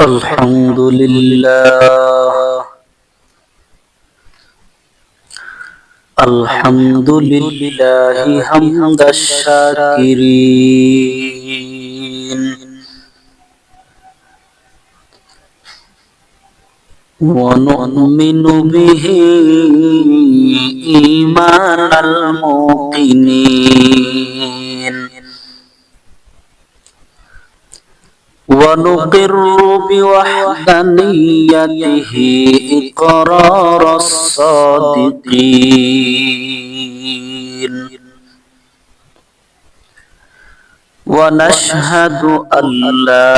الحمد لله الحمد لله حمد الشاكرين ونؤمن به إيمان الموقنين ونقر بوحدانيته إقرار الصادقين. ونشهد أن لا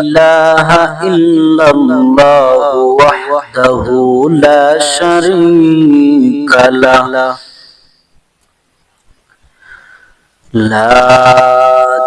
إله إلا الله وحده لا شريك له. لا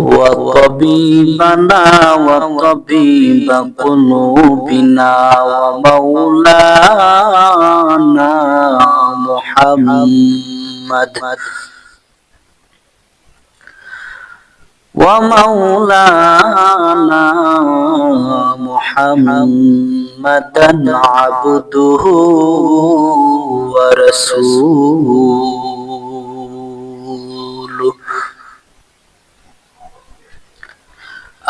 وطبيبنا وطبيب قلوبنا ومولانا محمد ومولانا محمدا عبده ورسوله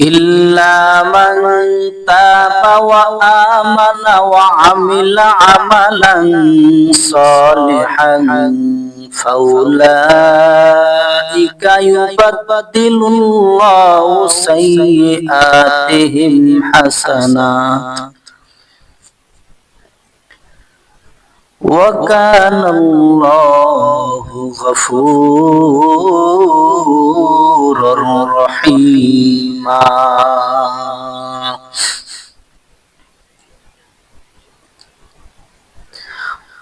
إلا من تاب وآمن وعمل عملا صالحا فأولئك يبدل الله سيئاتهم حسنات وكان الله غفورا رحيما.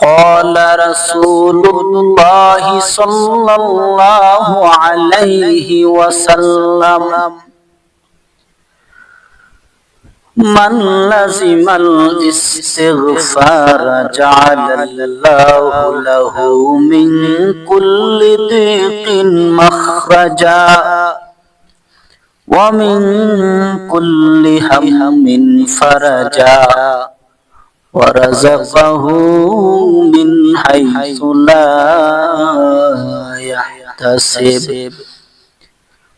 قال رسول الله صلى الله عليه وسلم من لزم الاستغفار جعل الله له من كل ضيق مخرجا ومن كل هم فرجا ورزقه من حيث لا يحتسب.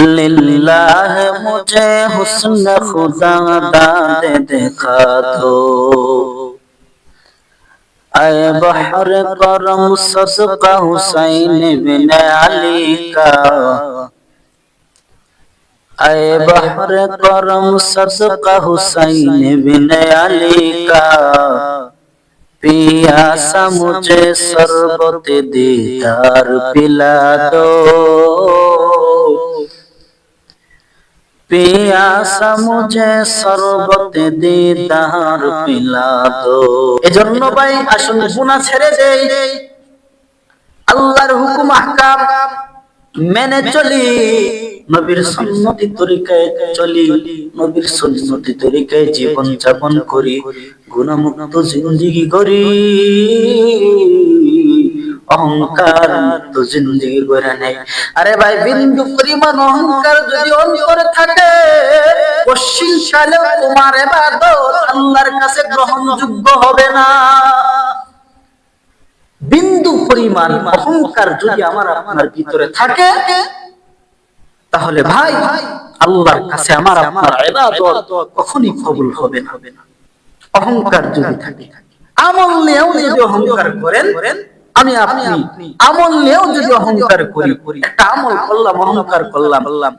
लिल्लाह मुझे हुस्न खुदा दे दिखा दो। अय बहर करम सदका हुसैन बिन अली का। अय बहर करम सदका हुसैन बिन अली का। पियासा मुझे शरबत दीदार पिला दो। পিয়াসা মুঝে শরবত দিদার পিলা দো এজন্য ভাই, আসুন গুনাহ ছেড়ে দেই। আল্লাহর হুকুম, আহকাম মেনে চলি। নবীর সুন্নতি তরিকায় চলি। নবীর সুন্নতি তরিকায় জীবন যাপন করি। গুণামুক্ত জিন্দিগি করি। অহংকার তো জিন্দিগি করে নেই আরে ভাই, বিন্দু পরিমাণ অহংকার যদি অন্তরে থাকে পশ্চিম সালে তোমার এবাদত আল্লাহর কাছে গ্রহণযোগ্য হবে না। বিন্দু পরিমাণ অহংকার যদি আমার আপনার ভিতরে থাকে, তাহলে ভাই, আল্লাহর কাছে আমার আপনার ইবাদত কখনই কবুল হবে না। অহংকার যদি থাকে, আমল নিয়েও যদি অহংকার করেন আমি আপনি আমল নিয়েও যদি অহংকার করি একটা আমল করলাম অহংকার করলাম। বললাম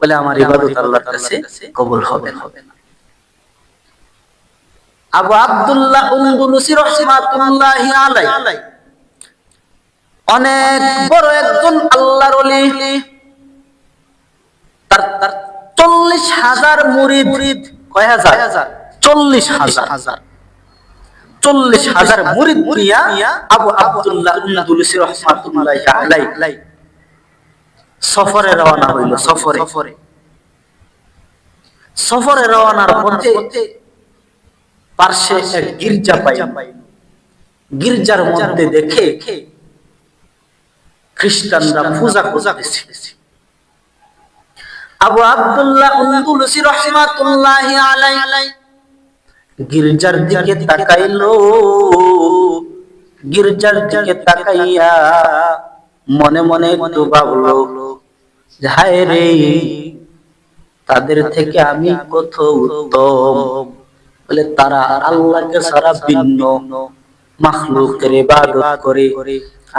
বলে আমার ইবাদত আল্লাহর কাছে কবুল হবে না। আবু আব্দুল্লাহ উনদুলুসি রহমাতুল্লাহি আলাই অনেক বড় একজন আল্লাহর ওলি। তার তার চল্লিশ হাজার মুরিদ। কয় হাজার? চল্লিশ হাজার। হাজার। চল্লিশ হাজার মুরিদ নিয়া আবু আব্দুল্লাহ উনদুলুসি রহমাতুল্লাহি আলাই সফরে রওনা হইল সফরে। সফরে। রওনার পথে পার্শ্বে এক গির্জা পাই গির্জার মধ্যে দেখে খ্রিস্টানরা পূজা করতেছে। আবু আবদুল্লাহ উনদুলসি রহমাতুল্লাহি আলাই গির্জার দিকে তাকাইলো, গির্জার দিকে তাকাইয়া মনে মনে একটু ভাবলো, হায় রে, তাদের থেকে আমি কত উত্তম? বলে, তারা আল্লাহকে সারা ভিন্ন, মাখলুকের ইবাদত করে,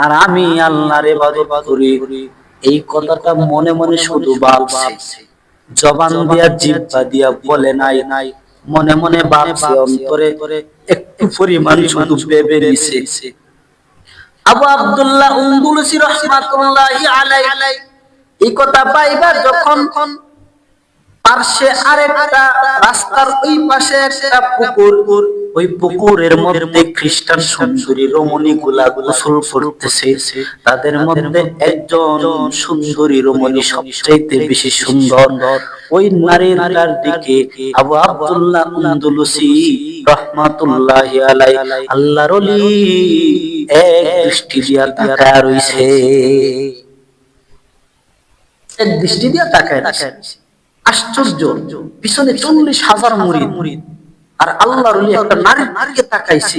আর আমি আল্লাহর ইবাদত করি। এই কথাটা মনে মনে শুধু ভাবছে। জবান দিয়া জিহ্বা দিয়া বলে, নাই নাই মনে মনে ভাবছে অন্তরে একটু পরিমাণ শুধু ভেবে নিছে। আবু আব্দুল্লাহ উনদুলসি রহমাতুল্লাহি আলাই এই কথা পাইবা যখন পার্শ্বে আরেকটা রাস্তার ওই পাশে একটা পুকুর। ওই পুকুরের মধ্যে খ্রিস্টান সুন্দরী রমণী গুলা গোসল করতেছে। তাদের মধ্যে একজন সুন্দরী রমণী সবচাইতে বেশি সুন্দর। ওই নারীর দিকে আবু আব্দুল্লাহ আন্দুলুসি রহমাতুল্লাহি আলাই আল্লাহর ওলি এক দৃষ্টি দিয়া তাকায় রইছে। এক দৃষ্টি দিয়া তাকায় আশ্চর্য, পিছনে চল্লিশ হাজার মুরিদ। আর আল্লাহর একটা নারী নারীকে তাকাইছে।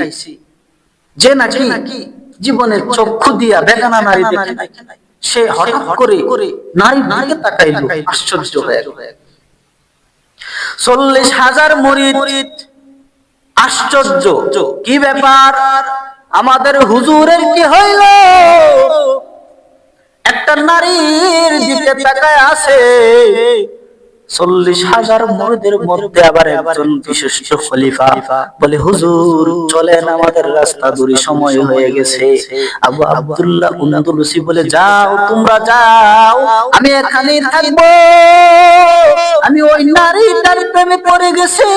যে নাকি জীবনের চক্ষু দিয়া বেগানা নারী দেখে নাই। সে হঠাৎ করে নারী নারীকে তাকাইলো। আশ্চর্য হয়ে চল্লিশ হাজার মুরিদ। আশ্চর্য। কি ব্যাপার? আমাদের হুজুরের কি হইল? একটা নারীর দিকে তাকায় আছে। চল্লিশ হাজার মুরিদের মধ্যে আবার একজন বিশিষ্ট খলিফা বলে, হুজুর, চলেন আমাদের রাস্তা সময় হয়ে গেছে। আবু আব্দুল্লাহ বলে, যাও, তোমরা যাও, আমি এখানেই থাকব। আমি ওই নারীটার প্রেমে পড়ে গেছি।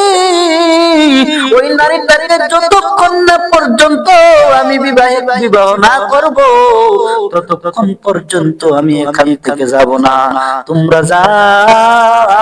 ওই যতক্ষণ না পর্যন্ত আমি বিবাহ বিবাহ না করব, ততক্ষণ পর্যন্ত আমি এখান থেকে যাব না। তোমরা যাও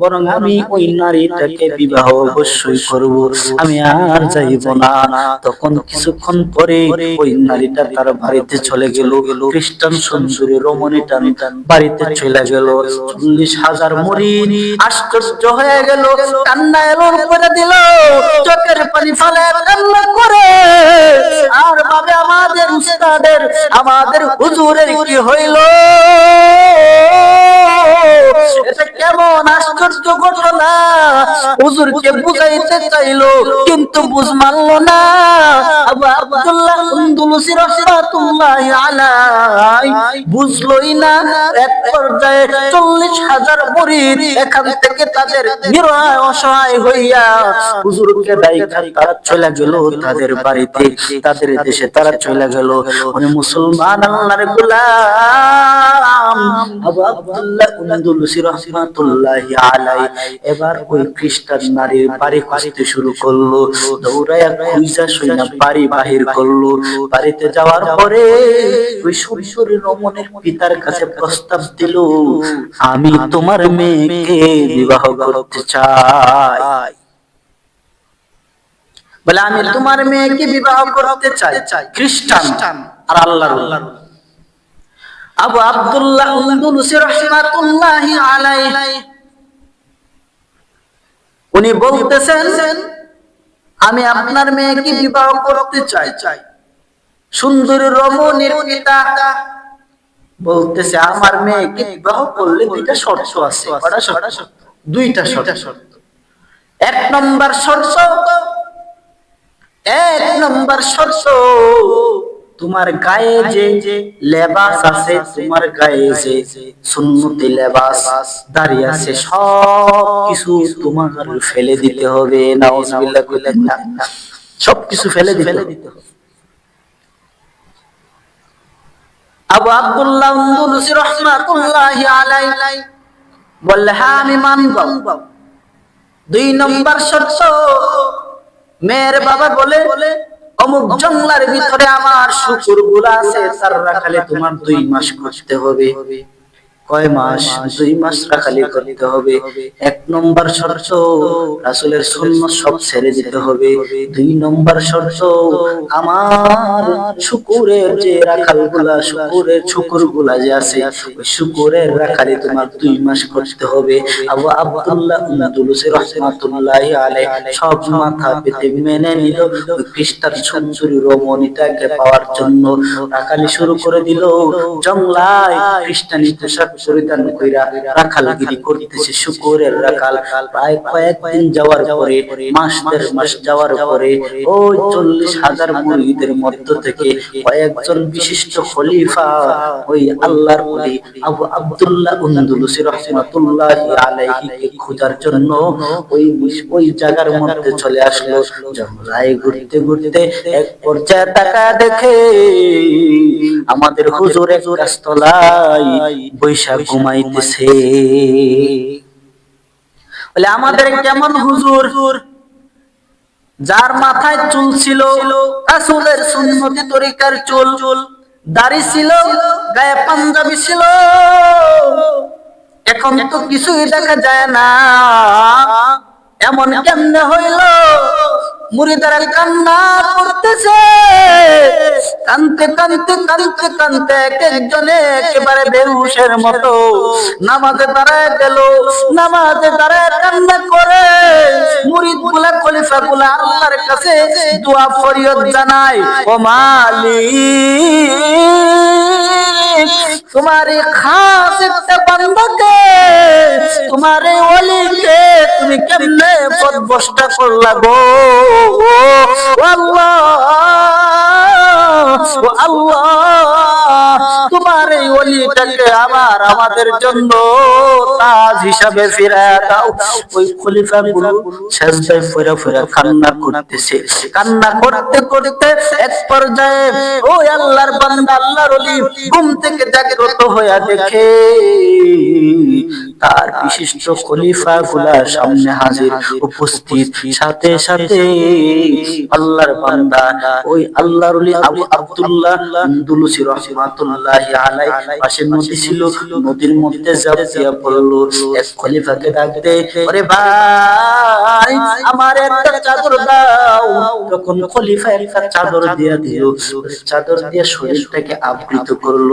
বরং আমি ওই নারীটাকে বিবাহ অবশ্যই করব। আমি আর যাইব না। তখন কিছুক্ষণ পরে ওই নারীটা তার বাড়িতে চলে গেল। খ্রিস্টান সুন্দরী রমণীটা বাড়িতে চলে গেল। চল্লিশ হাজার মরি আশ্চর্য হয়ে গেল। কান্না এলো করে দিল। চোখের পানি ফেলে কান্না করে। আর ভাবে আমাদের উস্তাদের আমাদের হুজুরের কি হইল? এটা কেমন আশ্চর্য ঘটনা। হুজুরকে বুঝাইতে চাইলো, কিন্তু বুঝ মানলো না। আবু আব্দুল্লাহ রাহমাতুল্লাহি আলাই বুঝলোই না, এক পর্যায়ে চল্লিশ হাজার এখান থেকে তাদের অসহায় হইয়া হুজুরকে তারা চলে গেল তাদের বাড়িতে, তাদের দেশে তারা চলে গেল। মুসলমান আল্লাহর গোলাম। আবু আব্দুল্লাহ আলাইহি এবার ওই খ্রিস্টান নারীর বাড়ি শুরু করল খুঁজা বাড়ি বাহির করল। বাড়িতে যাওয়ার পরে ওই রমণের পিতার কাছে প্রস্তাব দিল, আমি তোমার মেয়েকে বিবাহ করতে চাই। বলে, আমি তোমার মেয়েকে বিবাহ করতে চাই, খ্রিস্টান আর আল্লাহর আবু আব্দুল্লাহ উন্দুলুসি রাহমাতুল্লাহি আলাইহি। উনি বলতেছেন, আমি আপনার মেয়েকে বিবাহ করতে চাই। চাই সুন্দরী রমণীর পিতা। বলতেছে, আমার মেয়েকে বিবাহ করলে দুইটা শর্ত আছে। দুইটা শর্ত। এক নম্বর শর্ত, এক নম্বর শর্ত তোমার গায়ে যে লেবাস আছে তোমার গায়ে যে সুন্নতি লেবাস দাঁড়িয়ে আছে সব কিছু তোমার ফেলে দিতে হবে নাউজুবিল্লাহ কইলেন না। সব কিছু ফেলে দিতে হবে। আবু আব্দুল্লাহ রহমাতুল্লাহি আলাইহি বললে হ্যাঁ আমি মানব। দুই নম্বর শর্ত মেয়ের বাবা বলে অমুক জঙ্গলার ভিতরে আমার শুকুরগুলা আছে তার রাখালে তোমার দুই মাস করতে হবে। কয় মাস? দুই মাস রাখালি করতে হবে। এক নম্বর শর্ত, রাসুলের শূন্য সব ছেড়ে দিতে হবে। দুই নম্বর শর্ত, আমার শুকুরের যে রাখালগুলা শুকুরের শুকুরগুলা যে আছে, ওই শুকুরের রাখালি তোমার দুই মাস করতে হবে। আবু আব্দুল্লাহ উন্দুলুসি রহমাতুল্লাহি আলাইহি সব মাথা পেতে মেনে নিল, ওই খ্রিস্টান সুন্দরী রমণীটাকে পাওয়ার জন্য রাখালি শুরু করে দিল। জংলায় খ্রিস্টানি পোশাক পরিধান কইরা করতেছে, শুকুরের রাখাল। প্রায় কয়েকদিন যাওয়ার পরে মাস দেড় মাস যাওয়ার পরে চল্লিশ হাজার মধ্য থেকে কয়েকজন বিশিষ্ট খলিফা ওই আল্লাহর ওলি আবু আব্দুল্লাহ উন্দুলুসি আলাইহিকে খোঁজার জন্য ওই ওই জায়গার মধ্যে চলে আসলো। জঙ্গলায় ঘুরতে ঘুরতে এক পর্যায়ে টাকা দেখে, আমাদের হুজুর এক বৈশাখ ঘুমাইতেছে। বলে আমাদের কেমন হুজুর? যার মাথায় চুল ছিল রাসূলের সুন্নতি তরিকার চুল চুল দাড়ি ছিল গায়ে পাঞ্জাবি ছিল। এখন তো কিছুই দেখা যায় না। এমন কেমনে হইল? মুড়িদারা কান্না করতেছে। কানতে কানতে কানতে কানতে এক একজনে একেবারে বেহুশের মতো নামাজে দাঁড়ায় গেল। নামাজে দাঁড়ায় কান্না করে। মুরিদগুলা খলিফা গুলা আল্লাহর কাছে দোয়া ফরিয়ত জানায় ও মালিক, তোমার খাস একটা বান্দাকে, তোমার ওলিকে তুমি কেমনে পদভস্টা করলা গো? তোমার এই আবার আমাদের জন্য তাজ হিসাবে দাও ওই খলিফা সাজদায় ফেরা ফেরা কান্না করতেছে কান্না করতে করতে এক পর্যায়ে আল্লাহর বান্দা আল্লাহর ওলি ঘুম থেকে জাগ্রত হয়ে দেখে তার বিশিষ্ট খলিফা গুলা সামনে হাজির, উপস্থিত, সাথে সাথে আল্লাহর বান্দা, ওই আল্লাহর ওলি আবু আব্দুল্লাহ দুলুসি রহমাতুল্লাহি আলাই পাশে নদী ছিল, নদীর মধ্যে যাব দিয়া পড়ল এক খলিফাকে ডাকতে ওরে ভাই, আমার একটা চাদর দাও। তখন খলিফা একটা চাদর দিয়া দিল চাদর দিয়ে শরীরটাকে আবৃত করল,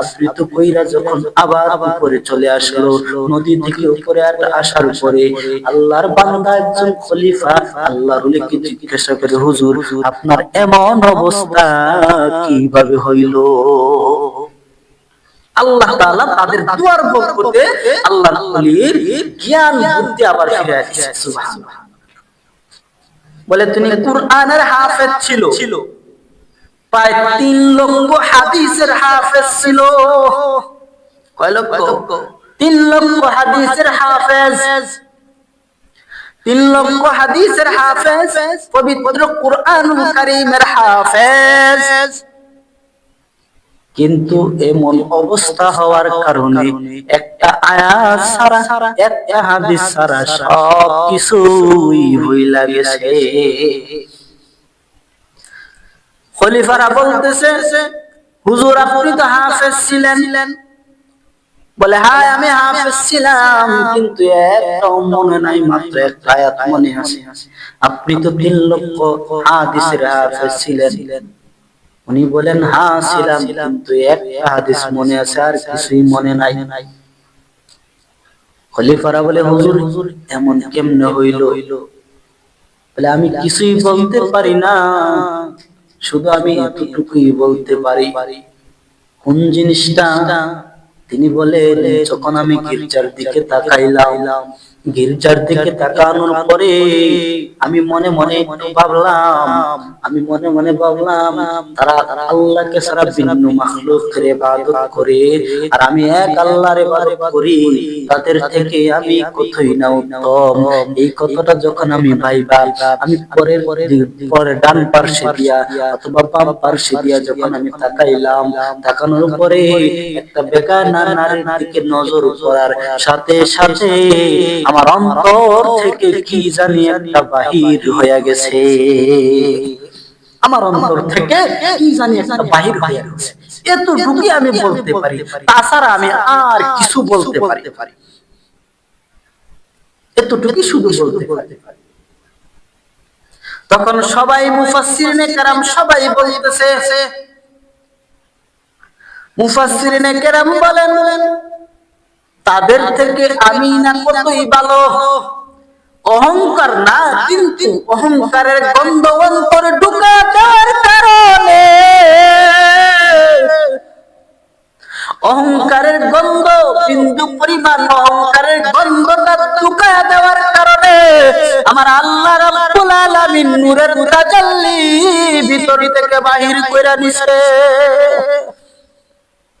আবৃত কইরা যখন আবার উপরে চলে আসলো নদী থেকে উপরে আর আসার পরে আল্লাহর বান্দা একজন খলিফা আল্লাহর ওলিকে জিজ্ঞাসা করে, হুজুর, আপনার এমন অবস্থা কীভাবে হইল? আল্লাহ তাআলা তাদের দুয়ার জ্ঞান, বুদ্ধি আবার ফিরে সুবহানাল্লাহ। বলে তিনি কুরআনের হাফেজ ছিল। প্রায় তিন লক্ষ হাদিসের হাফেজ ছিল। কয় লক্ষ? তিন লক্ষ হাদিসের হাফেজ। তিন লক্ষ হাদিসের হাফেজ, পবিত্র কুরআনুল কারীমের হাফেজ। কিন্তু এমন অবস্থা হওয়ার কারণে একটা আয়াত সারা একটা হাদিস সারা সব কিছুই হইলা গেছে। খলিফারা বলতেছে, হুজুর আপনি তো হাফেজ ছিলেন। বলে, হায়, আমি হাফেজ ছিলাম, কিন্তু একটাও মনে নাই, মাত্র একটা আয়াত মনে আছে। আপনি তো তিন লক্ষ হাদিসের হাফেজ ছিলেন। উনি বলেন হ্যাঁ ছিলাম, কিন্তু একটা হাদিস মনে আছে, আর কিছুই মনে নাই। খলিফারা বলে, হুজুর, এমন কেমনে হইল? বলে, আমি কিছুই বলতে পারি না, শুধু আমি এতটুকুই বলতে পারি। কোন জিনিসটা তিনি বলেন যখন আমি গির্জার দিকে তাকাইলাম গির্জার দিকে তাকানোর পরে আমি মনে মনে ভাবলাম আমি মনে মনে ভাবলাম তারা আল্লাহকে সারা ভিন্ন মাখলুকের ইবাদত করে আর আমি এক আল্লাহর ইবাদত করি তাদের থেকে আমি কতই না উত্তম। এই কথাটা যখন আমি ভাইবা আমি পরের পরে ডান পার্শ্বে দিয়া অথবা বাম পার্শ্বে দিয়া যখন আমি তাকাইলাম তাকানোর পরে একটা বেকার নারীর দিকে নজর পড়ার সাথে সাথে আমার অন্তর থেকে কি জানি একটা বাহির হয়ে গেছে। আমার অন্তর থেকে কি জানি একটা বাহির হয়ে গেছে। আমি বলতে পারি। তাছাড়া আমি আর কিছু বলতে পারি শুধু বলতে পারি। তখন সবাই মুফাসসিরিনে কারাম সবাই বলতেছে, মুফাসসিরিনে কেরাম বলেন তাদের থেকে আমি না কতই ভালো? অহংকার না, কিন্তু অহংকারের গন্ধ অন্তরে ঢুকা কারণে। অহংকারের গন্ধ, বিন্দু পরিমাণ অহংকারের গন্ধটা ঢুকা দেওয়ার কারণে আমার আল্লাহ রাব্বুল আলামিন নূরের তাজাল্লি ভিতর থেকে বাহির কইরা নিছে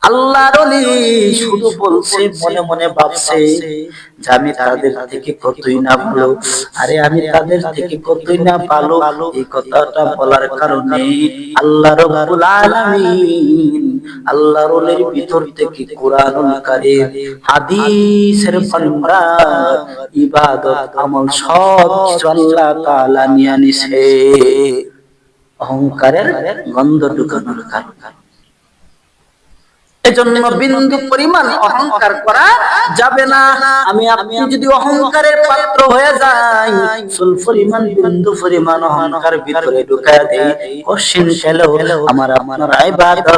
আল্লাহর ওলি শুধু বলছে মনে মনে ভাবছে যে আমি তাদের থেকে কতই না ভালো। আরে আমি তাদের থেকে কতই না ভালো। এই কথাটা বলার কারণে আল্লাহ রব্বুল আলামিন আল্লাহর ওলির ভিতর থেকে কোরআনুল কারীম হাদিসের ভান্ডার ইবাদত আমল সব কিছু আল্লাহ তাআলা নিয়ে নিছে। অহংকারের গন্ধ ঢুকানোর কারণে। এজন্য বিন্দু পরিমাণ অহংকার করা যাবে না। আমি আপনি যদি অহংকারের পাত্র হয়ে যাই সুল পরিমাণ বিন্দু পরিমাণ অহংকার ভিতরে ঢুকায় দেই। কশিন খেলেও আমার আমার ইবাদত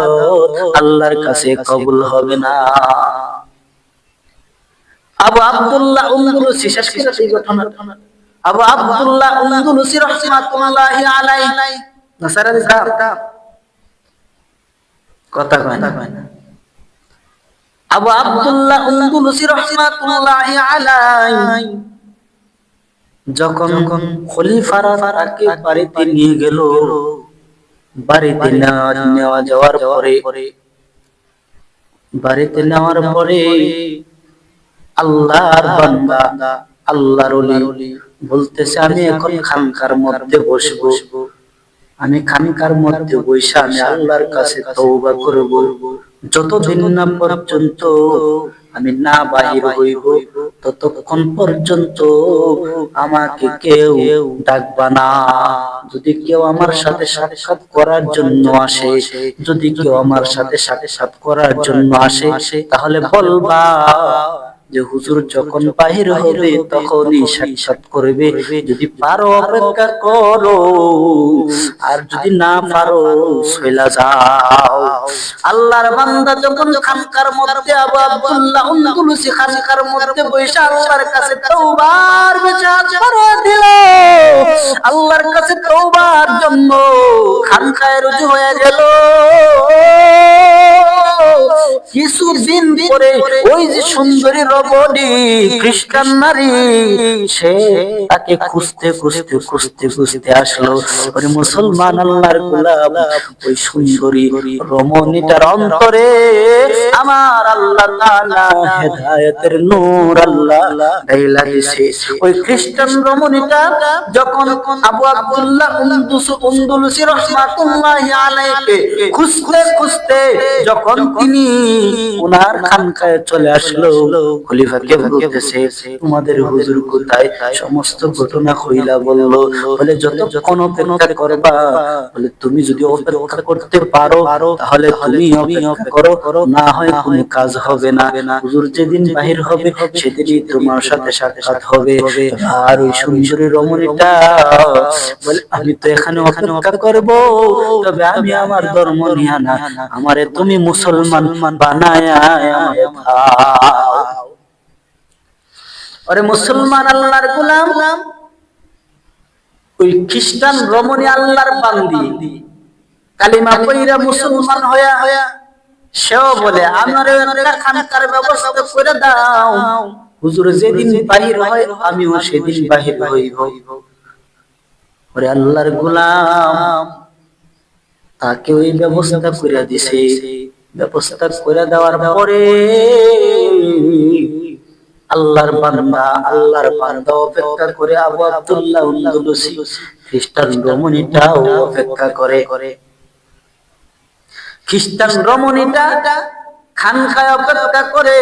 আল্লাহর কাছে কবুল হবে না। আবু আব্দুল্লাহ উমদুলুসি শেষ করে এই ঘটনাটা আবু আব্দুল্লাহ উমদুলুসি রাহমাতুল্লাহি আলাইহি। নাসারা সাহেব কথা কয় না। আবু আব্দুল্লাহ উন্দুলুসি রহমাতুল্লাহি আলাই যখন খলিফারা তাকে বাড়িতে নিয়ে গেল, বাড়িতে নেওয়া যাওয়ার পরে বাড়িতে নেওয়ার পরে আল্লাহর বান্দা আল্লাহর ওলি বলতেছে, আমি এখন খানকার মধ্যে বসবো। আমি খানকার মধ্যে বসে আমি আল্লাহর কাছে তওবা করব। যতদিন না পর্যন্ত আমি না বাহির হইব, ততক্ষণ পর্যন্ত আমাকে কেউ ডাকবা না। যদি কেউ আমার সাথে সাক্ষাৎ করার জন্য আসে, যদি কেউ আমার সাথে সাক্ষাৎ করার জন্য আসে, তাহলে বলবা যে হুজুর যখন বাহির হবে তখনই সাক্ষাৎ করবে। যদি পারো অপেক্ষা করো আর যদি না পারো সইলা যাও। আল্লাহর বান্দা যখন খানকার মধ্যে আবু আব্দুল্লাহ খানকার মধ্যে বসে আল্লাহর কাছে তওবার বিচার করে দিল। আল্লাহর কাছে তওবার জন্য খানকায় রুজু হয়ে গেল। কিছুদিন পরে ওই যে সুন্দরী রবণী খ্রিস্টান নারী, সে তাকে খুঁজতে খুঁজতে খুঁজতে খুঁজতে আসলো। ওরে মুসলমান আল্লাহর গোলাম, ওই সুন্দরী রমণীটার অন্তরে আমার আল্লাহ তাআলা হেদায়েতের নূর আল্লাহ ঢাইলা দিছে ওই খ্রিস্টান রমণীটা যখন আবু আব্দুল্লাহ উন্দুস উন্দুলসি রাহমাতুল্লাহি আলাইহি খুঁজতে খুঁজতে যখন তিনি ওনার খানকায় আসলো, খলিফাকে বলতেছে, তোমাদের হুজুর কোথায়? সমস্ত ঘটনা কইলা বলল, বলে, যতক্ষণ অপেক্ষা করবা, বলে, তুমি যদি অপেক্ষা করতে পারো, তাহলে তুমি অপেক্ষা করো, না হয় কোনো কাজ হবে না। হুজুর যেদিন বাহির হবে, সেদিনই তোমার সাথে সাক্ষাৎ হবে। আর ওই সুন্দরী রমণীটা বলে, আমি তো এখানে অপেক্ষা করব, তবে আমি আমার ধর্ম নিয়া না। আমারে তুমি মুসলমান বানায়া মুসলমান আল্লাহর গোলাম, ওই খ্রিস্টান রমণী আল্লাহর বান্দি। কালিমা পইরা মুসলমান হয়া হয়া সেও বলে আমার খানকার ব্যবস্থা করে দাও। হুজুর যেদিন বাহির হয়, আমিও সেদিন বাহির হইব। ওরে আল্লাহর গোলাম, তাকে ওই ব্যবস্থা করে দিছে। ব্যবস্থা করে দেওয়ার পরে আল্লাহর বান্দা আল্লাহর বান্দা অপেক্ষা করে আবু আব্দুল্লাহ উন্দুলসি খ্রিস্টান রমণীটাও অপেক্ষা করে। করে খ্রিস্টান রমণীটা খানকায় অপেক্ষা করে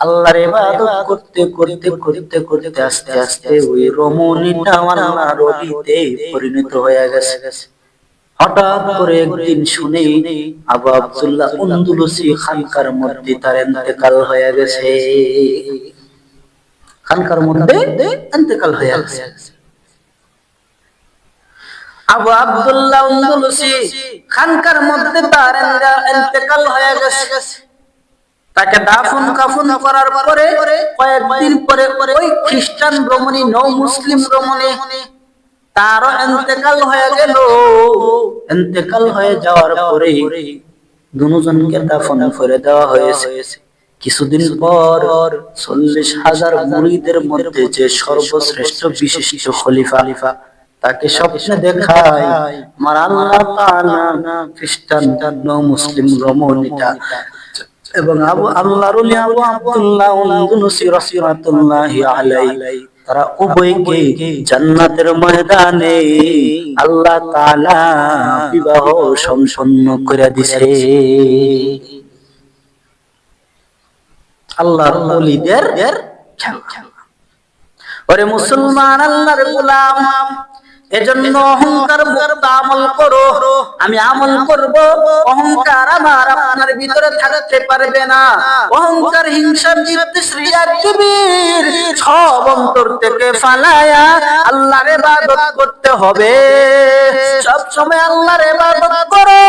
আল্লাহর ইবাদত করতে করতে করতে করতে আস্তে আস্তে ওই রমণীটা আল্লাহর অলিতে পরিণত হয়ে গেছে। হঠাৎ করে একদিন শুনে আবু আব্দুল্লাহ উন্দুলসি খানকার মধ্যে তার ইন্তেকাল হয়ে গেছে। খানকার মধ্যে ইন্তেকাল হয়ে গেছে। আবু আব্দুল্লাহ উন্দুলসি খানকার মধ্যে তার ইন্তেকাল হয়ে গেছে। তাকে দাফন কাফন করার পরে কয়েকদিন পরে ওই খ্রিস্টান রমণী নৌ মুসলিম রমণী তারও এন্তেকাল হয়ে গেল। এন্তেকাল হয়ে যাওয়ার পরে দুজনকে দাফন করে দেওয়া হয়েছে। কিছুদিন পর চল্লিশ হাজার মুড়িদের মধ্যে যে সর্বশ্রেষ্ঠ বিশিষ্ট খলিফা, তাকে স্বপ্নে দেখায়, আমার মুসলিম রমণীটা। এবং আবু আল্লাহর আবু আব্দুল্লাহ রাহমাতুল্লাহি আলাইহি। তারা উভয়কে জান্নাতের ময়দানে আল্লাহ তাআলা বিবাহ সম্পন্ন করে দিছে। আল্লাহর ওলিদের খেলা ওরে মুসলমান আল্লাহর গোলাম এজন্য অহংকার মুক্ত আমল করো। আমি আমল করব অহংকার আমার আপনার ভিতরে থাকতে পারবে না। অহংকার হিংসা বিদ্বেষ রিয়া কিবির সব অন্তর থেকে ফালায়া আল্লাহর ইবাদত করতে হবে। সব সময় আল্লাহর ইবাদত করো।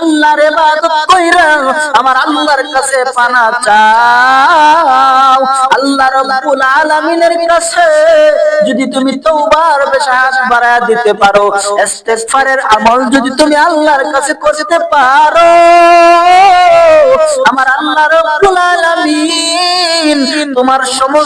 আল্লাহর ইবাদত কইরা আমার আল্লাহর কাছে পানা চাও। আল্লাহ রাব্বুল আলামিনের কাছে যদি তুমি তওবার বেশি হাত বাড়ায় দিতে পারো, ইস্তেগফারের আমল যদি তুমি আল্লাহর কাছে করতে পারো। আমার আল্লাহ রাব্বুল আলামিন তোমার সমস্ত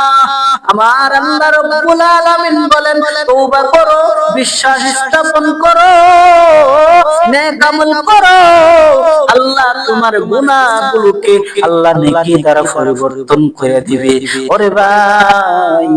আমার আল্লাহ রাব্বুল আলামিন বলেন, তওবা করো, বিশ্বাস স্থাপন করো, নেক আমল করো। আল্লাহ তোমার গুনাহগুলোকে আল্লাহ নেকি দ্বারা পরিবর্তন করে দিবে। ওরে ভাই,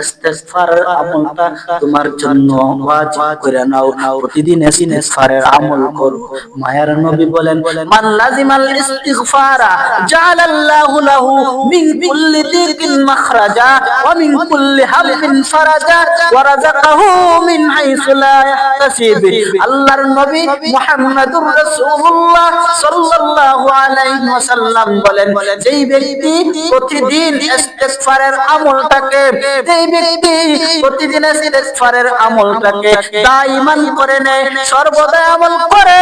ইস্তেগফার আমলটা তোমার জন্য ওয়াজিব করে নাও। প্রতিদিন ইস্তেগফারের আমল করো। মায়ার নবী বলেন, মান লাজিমাল ইস্তিগফারা জালাল্লাহু লাহু মিন কুল্লি দিকিন মাখরাজা ওয়া ومن كل هم فرجا ورزقه من حيث لا يحتسب আল্লাহর নবী মুহাম্মদুর রাসূলুল্লাহ সাল্লাল্লাহু আলাইহি ওয়াসাল্লাম বলেন যেই ব্যক্তি প্রতিদিন ইস্তেগফারের আমলটাকে যেই ব্যক্তি প্রতিদিন ইস্তেগফারের আমলটাকে দাইমান করে নেয় সর্বদা আমল করে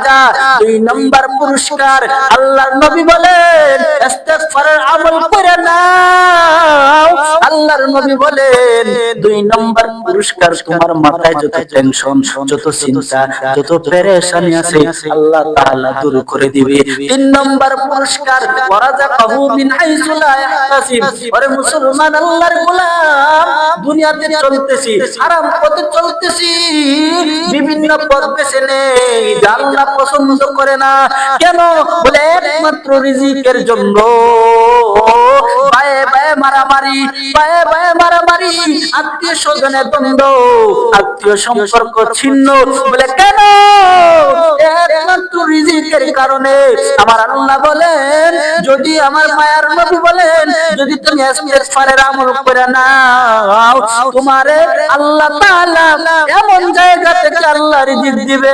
দুই নম্বর পুরস্কার আল্লাহর নবী বলেন, ইস্তেগফারের আমল করে নাও। আল্লাহর নবী বলেন, দুই নম্বর পুরস্কার তোমার মাথায় যত টেনশন যত চিন্তা, যত পেরেশানি আছে, আল্লাহ তাআলা দূর করে দিবে। তিন নম্বর পুরস্কার, ওয়ারাযাকাহু মিন হাইসু লা ইয়াহতাসিব। ওরে মুসলমান আল্লাহর গোলাম, দুনিয়াতে চলতেছি হারাম পথে চলতেছি, বিভিন্ন পথ বেছে নেই। যা আল্লাহ পছন্দ করে না। কেন? বলে একমাত্র রিজিকের জন্য। বলেন, যদি আমার মায়ার নবী বলেন, যদি তুমি আমল করে নাও, তোমারে আল্লাহ তাআলা এমন জায়গা থেকে আল্লাহ রিজিক দিবে।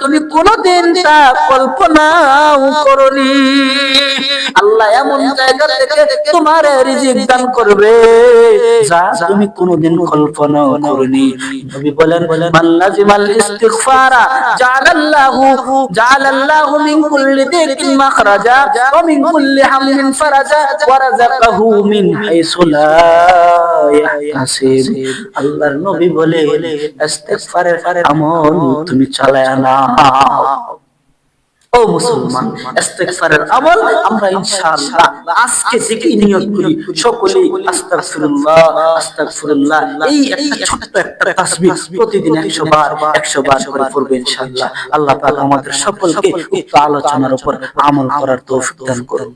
তুমি কোনদিন তা কল্পনাও করনি। আল্লাহ এমন জায়গা থেকে তোমার রিজিক দান করবে যা তুমি কোনদিন কল্পনাও করনি। নবী বলেন, মান লাজিমাল ইস্তিগফারা জাআলাল্লাহু জাআলাল্লাহু মিন কুল্লি দিকিন মাখরাজা, ওয়া মিন কুল্লি হামমিন ফারাজা, ওয়া রাযাকাহু মিন হাইসু লা ইয়াহতাসিব। আল্লাহর নবী বলে, ইস্তিগফারের আমল তুমি চালায় না ও মুসলমান, ইস্তেগফারের আমল আমরা ইনশাআল্লাহ আজকে থেকে নিয়ত করি। আস্তাগফিরুল্লাহ আস্তাগফিরুল্লাহ, এই একটা ছোট্ট একটা তাসবিহ প্রতিদিন 100 বার 100 বার করে পড়বে ইনশাআল্লাহ। আল্লাহ পাক আমাদের সকলকে উক্ত আলোচনার উপর আমল করার তৌফিক দান করুন